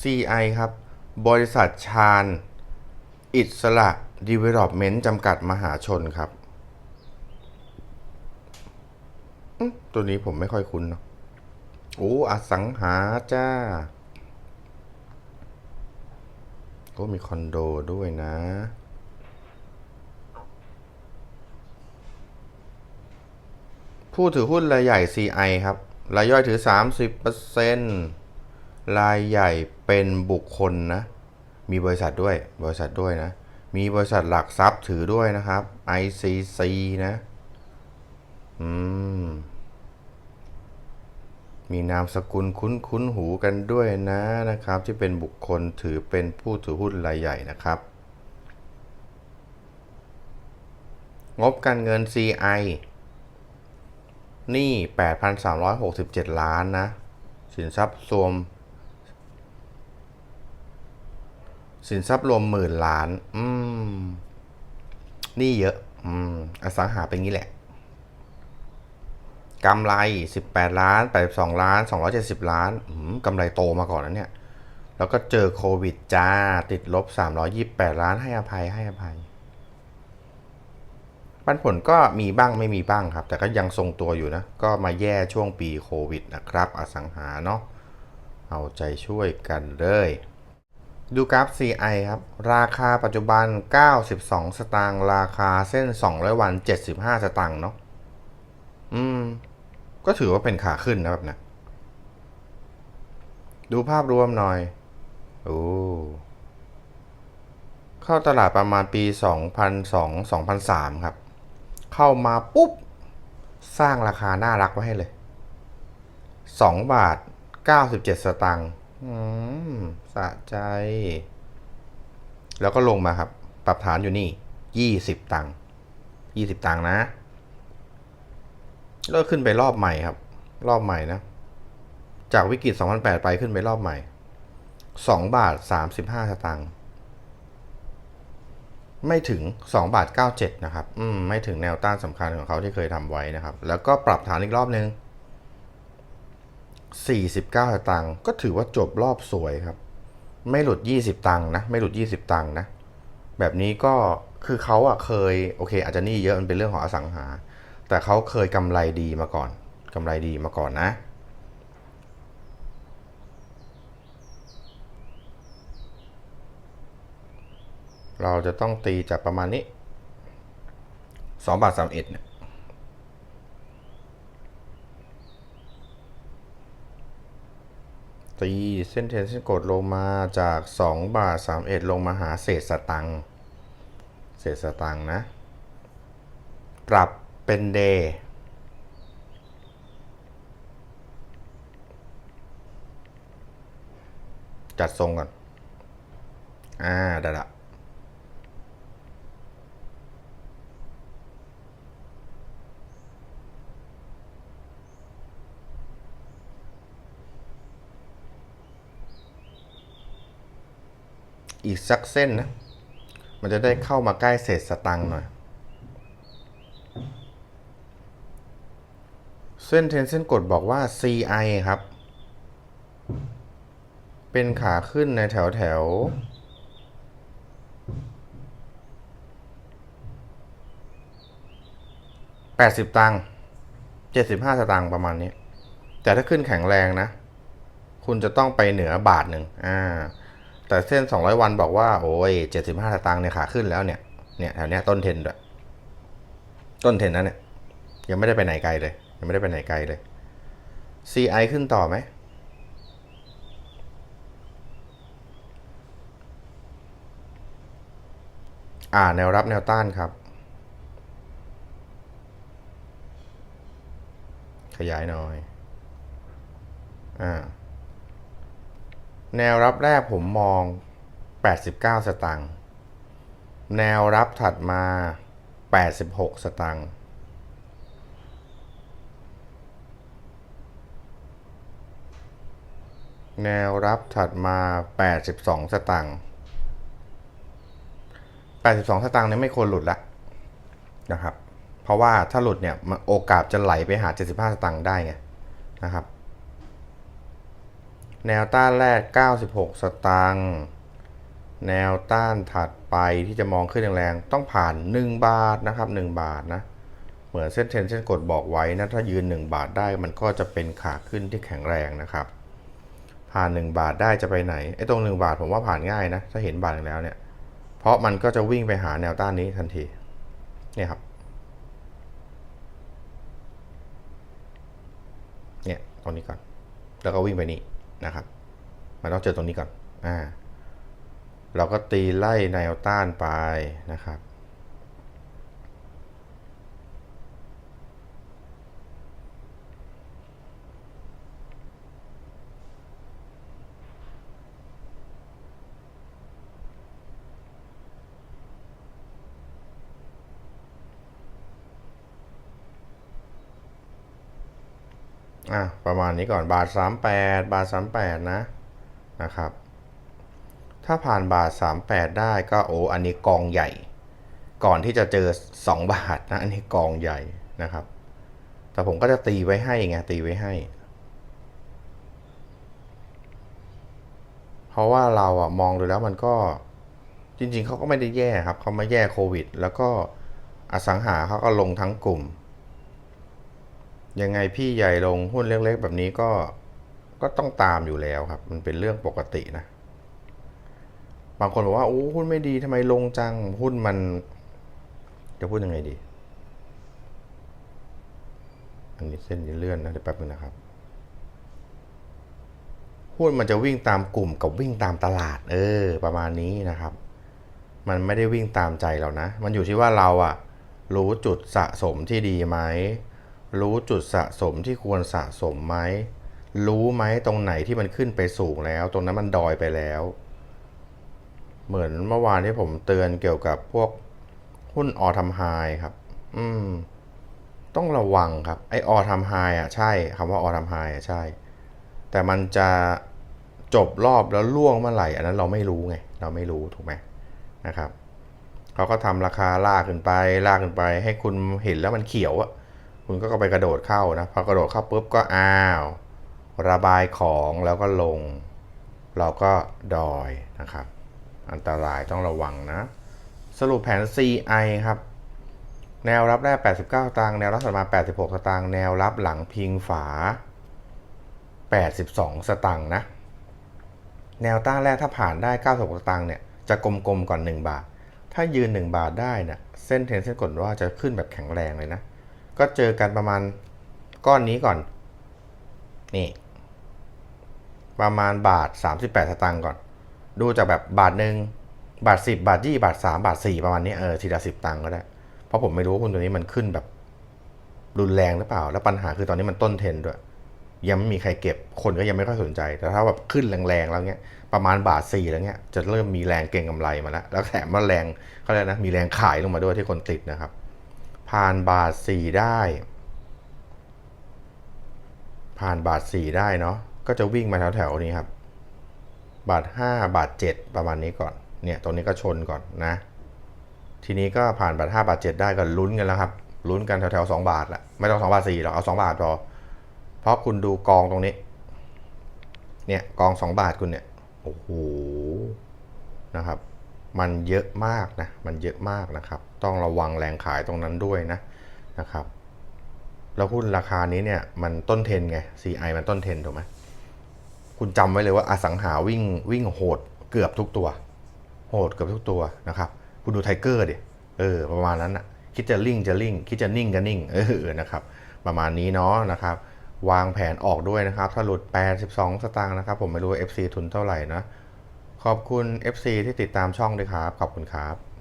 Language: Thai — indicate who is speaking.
Speaker 1: CI ครับ บริษัทชาญ อิสระ Development จำกัดมหาชนครับ ตัวนี้ผมไม่ค่อยคุ้นเนาะโอ้อสังหาจ้า ก็มีคอนโดด้วยนะผู้ถือหุ้นรายใหญ่ CI ครับ รายย่อยถือ 30%ร รายใหญ่เป็นบุคคลนะ มีบริษัทด้วย บริษัทด้วยนะ มีบริษัทหลักทรัพย์ถือด้วยนะครับ ICC นะ อืม มีนามสกุลคุ้นคุ้นๆหูกันด้วยนะนะครับ ที่เป็นบุคคลถือเป็นผู้ถือหุ้นรายใหญ่นะครับ งบการเงิน CI นี่ 8,367 ล้านนะ สินทรัพย์รวม สินทรัพย์รวมหมื่นล้าน อืม นี่เยอะ อืม อสังหาเป็นงี้แหละ กำไร 18 ล้าน 82 ล้าน 270 ล้าน อืมกำไรโตมาก่อนนะเนี่ย แล้วก็เจอโควิดจ้า ติดลบ 328 ล้าน ให้อภัย ให้อภัย ปันผลก็มีบ้างไม่มีบ้างครับ แต่ก็ยังทรงตัวอยู่นะ ก็มาแย่ช่วงปีโควิดนะครับ อสังหาเนาะ เอาใจช่วยกันเลย ดูกราฟ CI ครับ ราคาปัจจุบัน 92 สตางค์ ราคาเส้น 200 วัน 75 สตางค์เนาะ อืม ก็ถือว่าเป็นขาขึ้นนะแบบเนี้ยดูภาพรวมหน่อย โอ้ เข้าตลาดประมาณปี 2002-2003 ครับ เข้ามาปุ๊บ สร้างราคาน่ารักไว้ให้เลย 2 บาท 97 สตางค์ อืมสะใจ แล้วก็ลงมาครับ ปรับฐานอยู่นี่20ตังค์20ตังค์นะแล้วขึ้นไปรอบใหม่ครับ รอบใหม่นะ จากวิกฤต 2008 ไปขึ้นไปรอบใหม่ 2 บาท 35 สตางค์ ไม่ถึง 2 บาท 97 นะครับ อืม ไม่ถึงแนวต้านสำคัญของเขาที่เคยทำไว้นะครับ แล้วก็ปรับฐานอีกรอบนึง 49 สตางค์ก็ถือว่าจบรอบสวยครับ ไม่หลุด 20 ตังค์นะ ไม่หลุด 20 ตังค์นะ แบบนี้ก็คือเขาอะเคยโอเค อาจจะหนี่เยอะมันเป็นเรื่องของอสังหา แต่เขาเคยกำไรดีมาก่อนกำไรดีมาก่อนนะเราจะต้องตีจากประมาณนี้สองบาทสามเอ็ดเนี่ย ตีเส้นเทนเส้นกดลงมาจาก 2 บาท 31 ลงมาหาเศษสตังค์เศษสตังค์นะ ปรับเป็นเดย์จัดทรงก่อน อ่า ได้ละ อีกสักเส้นนะ มันจะได้เข้ามาใกล้เศษสตังค์หน่อย เส้นเทนเส้นกดบอกว่า CI ครับ เป็นขาขึ้นในแถวแถวแปดสิบตังค์เจ็ดสิบห้าสตางค์ประมาณนี้ แต่ถ้าขึ้นแข็งแรงนะ คุณจะต้องไปเหนือบาทหนึ่งอ่า แต่เส้น 200 วันบอกว่า โอ้ย75สตางค์เนี่ยขาขึ้นแล้วเนี่ย เนี่ยแถวเนี้ยต้นเทนด้วย ต้นเทนนั้นเนี่ย ยังไม่ได้ไปไหนไกลเลย ยังไม่ได้ไปไหนไกลเลย CI ขึ้นต่อไหม อ่า แนวรับแนวต้านครับ ขยายหน่อย อ่า แนวรับแรกผมมอง 89 สตางค์ แนวรับถัดมา 86 สตางค์ แนวรับถัดมา 82 สตางค์ 82 สตางค์เนี่ยไม่ควรหลุดละนะครับ เพราะว่าถ้าหลุดเนี่ยมันโอกาสจะไหลไปหา 75 สตางค์ได้ไงนะครับ แนวต้านแรก 96 สตางค์แนวต้านถัดไปที่จะมองขึ้นแรงๆต้องผ่าน 1 บาทนะครับ 1 บาทนะ เหมือนเส้นเทรนเส้นกดบอกไว้นะ ถ้ายืน 1 บาทได้มันก็จะเป็นขาขึ้นที่แข็งแรงนะครับ ผ่าน 1 บาทได้จะไปไหนไอ้ตรง 1 บาทผมว่าผ่านง่ายนะ ถ้าเห็นบาทแล้วเนี่ย เพราะมันก็จะวิ่งไปหาแนวต้านนี้ทันทีเนี่ยครับเนี่ยตรงนี้ก่อน แล้วก็วิ่งไปนี่ นะครับมันต้องเจอตรงนี้ก่อนอ่าเราก็ตีไล่แนวต้านไปนะครับ อะประมาณนี้ก่อนบาท 38 บาท 38 นะนะครับ ถ้าผ่านบาท 38 ได้ก็โอ้อันนี้กองใหญ่ ก่อนที่จะเจอ 2 บาทนะอันนี้กองใหญ่นะครับ แต่ผมก็จะตีไว้ให้ไงตีไว้ให้ เพราะว่าเราอะมองดูแล้วมันก็จริงๆเขาก็ไม่ได้แย่ครับเขาไมาแย่โควิด แล้วก็อสังหาเขาก็ลงทั้งกลุ่ม ยังไงพี่ใหญ่ลงหุ้นเล็กๆแบบนี้ก็ก็ต้องตามอยู่แล้วครับ มันเป็นเรื่องปกตินะ บางคนบอกว่าโอ้หุ้นไม่ดีทำไมลงจัง หุ้นมัน จะพูดยังไงดี อันนี้เส้นนี้เลื่อนนะเดี๋ยวแป๊บนึงนะครับ หุ้นมันจะวิ่งตามกลุ่มกับวิ่งตามตลาด เออ ประมาณนี้นะครับ มันไม่ได้วิ่งตามใจเรานะ มันอยู่ที่ว่าเราอะรู้จุดสะสมที่ดีไหม รู้จุดสะสมที่ควรสะสมไหม รู้ไหมตรงไหนที่มันขึ้นไปสูงแล้ว ตรงนั้นมันดอยไปแล้ว เหมือนเมื่อวานที่ผมเตือนเกี่ยวกับพวกหุ้นออทำไฮครับ อืม ต้องระวังครับ ไอออทำไฮอะใช่คำว่าออทำไฮอะใช่ แต่มันจะจบรอบแล้วล่วงเมื่อไหร่ อันนั้นเราไม่รู้ไง เราไม่รู้ถูกไหมนะครับเขาก็ทำราคาลากขึ้นไปลากขึ้นไป ให้คุณเห็นแล้วมันเขียวอะ คุณก็ไปกระโดดเข้านะพอกระโดดเข้าปุ๊บก็อ้าว ระบายของแล้วก็ลง เราก็ดอยนะครับ อันตรายต้องระวังนะ สรุปแผน CI ครับ แนวรับแรก 89สตางค์แนวรับถัดมา86 สตางค์แนวรับหลังพิงฝา 82 สตางค์นะ แนวต้านแรกถ้าผ่านได้ 96 สตางค์เนี่ยจะกลมๆก่อน 1 บาท ถ้ายืน 1 บาทได้เนี่ยเส้นเทนเส้นกดว่าจะขึ้นแบบแข็งแรงเลยนะ ก็เจอกันประมาณก้อนนี้ก่อน นี่ ประมาณบาท 38 สตางค์ก่อน ดูจากแบบบาทหนึ่งบาท 10 บาทยี่บาท 3 บาท 4 ประมาณนี้เออทีละสิบตังค์ก็ได้ เพราะผมไม่รู้ว่าหุ้นตัวนี้มันขึ้นแบบ รุนแรงหรือเปล่า แล้วปัญหาคือตอนนี้มันต้นเทรนด์ด้วย ยังไม่มีใครเก็บคนก็ยังไม่ค่อยสนใจ แต่ถ้าแบบขึ้นแรงๆแล้วเนี้ยประมาณบาทสี่แล้วเนี้ยจะเริ่มมีแรงเก็งกำไรมาแล้วแล้วแถมว่าแรงเขาเรียกนะมีแรงขายลงมาด้วยที่คนติดนะครับ ผ่านบาทสี่ได้ ผ่านบาทสี่ได้เนาะก็จะวิ่งมาแถวๆนี้ครับ บาทห้าบาทเจ็ดประมาณนี้ก่อนเนี่ยตรงนี้ก็ชนก่อนนะ ทีนี้ก็ผ่านบาทห้าบาทเจ็ดได้ก็ลุ้นกันแล้วครับลุ้นกันแถวๆสองบาทละไม่ต้องสองบาทสี่หรอกเอาสองบาทพอเพราะคุณดูกองตรงนี้ เนี่ยกองสองบาทคุณเนี่ยโอ้โหนะครับ มันเยอะมากนะ มันเยอะมากนะครับ ต้องระวังแรงขายตรงนั้นด้วยนะนะครับ แล้วหุ้นราคานี้เนี่ยมันต้นเทนไง CI มันต้นเทนถูกไหมคุณจำไว้เลยว่าอสังหาวิ่งวิ่งโหดเกือบทุกตัว โหดเกือบทุกตัวนะครับ คุณดูไทเกอร์ดิเออประมาณนั้นอะคิดจะลิ่งจะลิ่ง คิดจะนิ่งก็นิ่งเออนะครับ ประมาณนี้เนาะนะครับ วางแผนออกด้วยนะครับ ถ้าหลุด 82 สตางค์นะครับ ผมไม่รู้ FC ทุนเท่าไหร่นะ ขอบคุณ FC ที่ติดตามช่องด้วยครับ ขอบคุณครับ